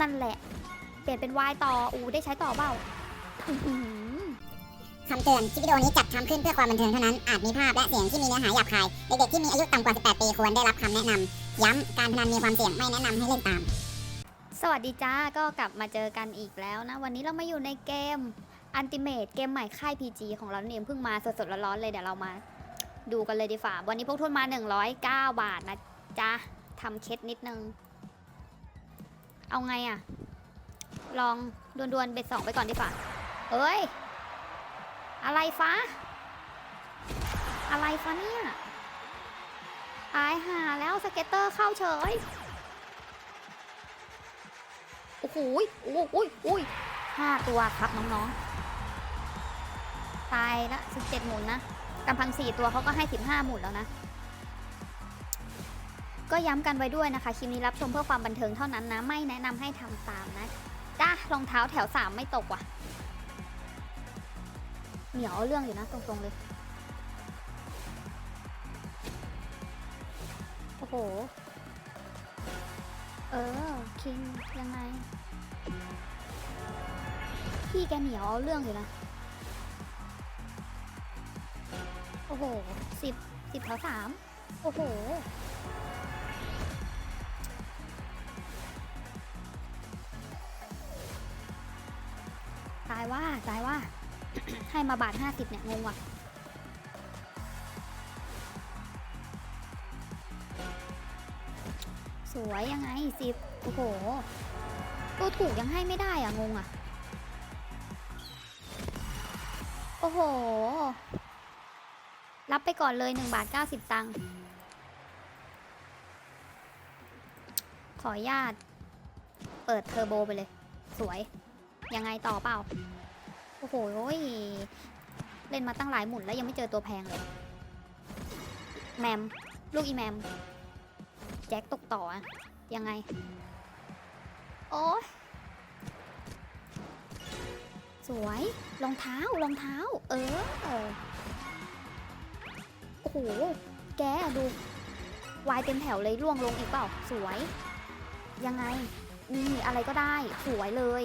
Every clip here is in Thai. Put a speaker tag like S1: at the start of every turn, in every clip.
S1: นั่นแหละ เปลี่ยนเป็นวายต่อ อูได้ใช้ต่อเปล่าอื้อหือ
S2: คำเตือน คลิปวิดีโอนี้จัดทำขึ้นเพื่อความบันเทิงเท่านั้น อาจมีภาพและเสียงที่มีเนื้อหาหยาบคาย เด็กๆที่มีอายุต่ำกว่า 18 ปีควรได้รับคำแนะนำ ย้ำ การพนันมีความเสี่ยง ไม่แนะนำให้เล่นตาม
S1: สวัสดีจ้า ก็กลับมาเจอกันอีกแล้วนะ วันนี้เรามาอยู่ในเกม Ultimate เกมใหม่ค่าย PG ของเราเนี่ยเพิ่งมาสดๆร้อนๆเลยเดี๋ยวเรามา ดูกันเลยดีฝ่าวันนี้พวกทุนมา 109 บาทนะจ๊ะทำเคสนิดนึง เอาไงอะลองดวลๆเบ็ดสองไปก่อนดีฝ่าเอ้ย อะไรฟ้า อะไรฟ้าเนี่ยตายหาแล้วสเก็ตเตอร์เข้าเฉย โอ้โหยโอ้โหยโอ้ยห้าตัวครับน้องๆ ตายละสิบเจ็ดหมุนนะกำพังสี่ตัวเขาก็ให้สิบห้าหมุนแล้วนะ ก็ย้ำกันไว้ด้วยนะคะคลิปนี้รับชมเพื่อความบันเทิงเท่านั้นนะ ไม่แนะนำให้ทำตามนะจ้ารองเท้าแถวสามไม่ตกว่ะ เหนียวเอาเรื่องอยู่นะตรงๆเลย โอ้โห เออ คิง ยังไง พี่แกเหนียวเอาเรื่องอยู่นะ โอ้โหสิบสิบแถวสามโอ้โห ตายว่าตายว่า ให้มาบาทห้าสิบเนี่ยงงว่ะสวยยังไงสิบโอ้โหตัวถูกยังให้ไม่ได้อะงงอะ โอ้โห รับไปก่อนเลย1บาท90 ตังค์ขอญาต เปิดเทอร์โบไปเลย สวย ยังไงต่อเปล่า โอ้โหเล่นมาตั้งหลายหมุนแล้วยังไม่เจอตัวแพงเลย แมม ลูกอีแมม แจ็คตกต่ออะยังไง โอ้ยสวยรองเท้ารองเท้า เออ โอ้โห แกดูวายเต็มแถวเลยร่วงลงอีกเปล่า สวย ยังไง นี่อะไรก็ได้สวยเลย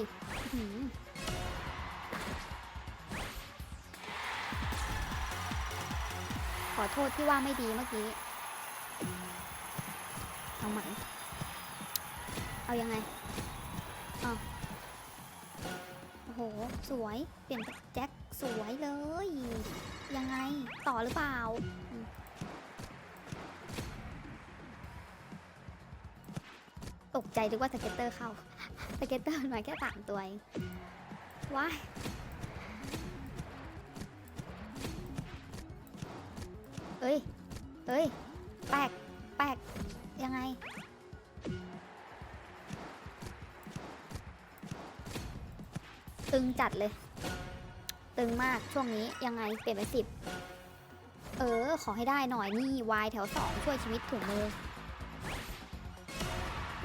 S1: ขอโทษที่ว่าไม่ดีเมื่อกี้ เอาใหม่ เอายังไงอ้าโอ้โห สวย เปลี่ยนเป็นแจ็คสวยเลย ยังไง ต่อหรือเปล่า ตกใจนึกว่าสเก็ตเตอร์เข้า สเก็ตเตอร์มาแค่สามตัวเองว้ายเอ้ยเอ้ย แปลก แปลก ยังไง ตึงจัดเลย ตึงมากช่วงนี้ยังไง เปลี่ยนเป็นสิบ เออ ขอให้ได้หน่อยนี่วายแถวสองช่วยชีวิตถุงมือ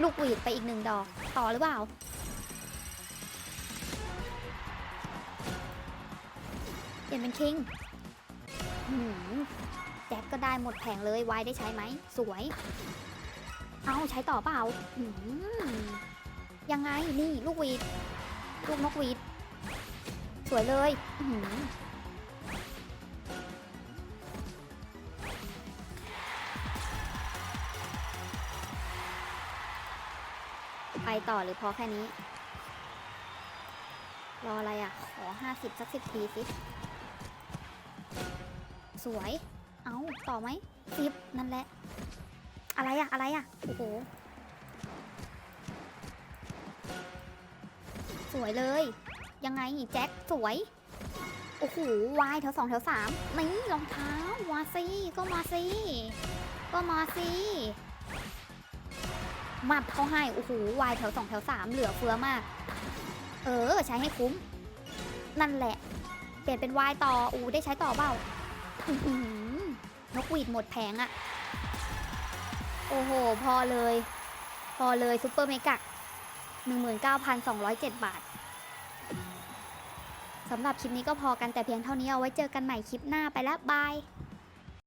S1: ลูกหวีดไปอีกหนึ่งดอก ต่อหรือเปล่า เปลี่ยนเป็นคิงหืมแจ็คก็ได้หมดแผงเลยวายได้ใช้ไหม สวย เอาใช้ต่อเปล่าหืมยังไงนี่ลูกหวีด ลูกนกหวีด สวยเลย ไปต่อหรือพอแค่นี้ รออะไรอะ ขอห้าสิบสักสิบทีสิ สวย เอาต่อไหมสิบนั่นแหละ อะไรอะ อะไรอะ โอ้โห สวยเลย ยังไงแจ็คสวย โอ้โห วายแถวสองแถวสามนี่รองเท้ามาสิก็มาสิก็มาสิ มับเขาให้ โอ้โห วายแถวสองแถวสามเหลือเฟือมาก เออ ใช้ให้คุ้ม นั่นแหละ เปลี่ยนเป็นวายต่อ อูได้ใช้ต่อเปล่านกหวีดหมดแผงอะโอ้โห พอเลย พอเลยซุปเปอร์เมกะ19,207 บาทสำหรับคลิปนี้ก็พอกันแต่เพียงเท่านี้เอาไว้เจอกันใหม่คลิปหน้าไปแล้วบาย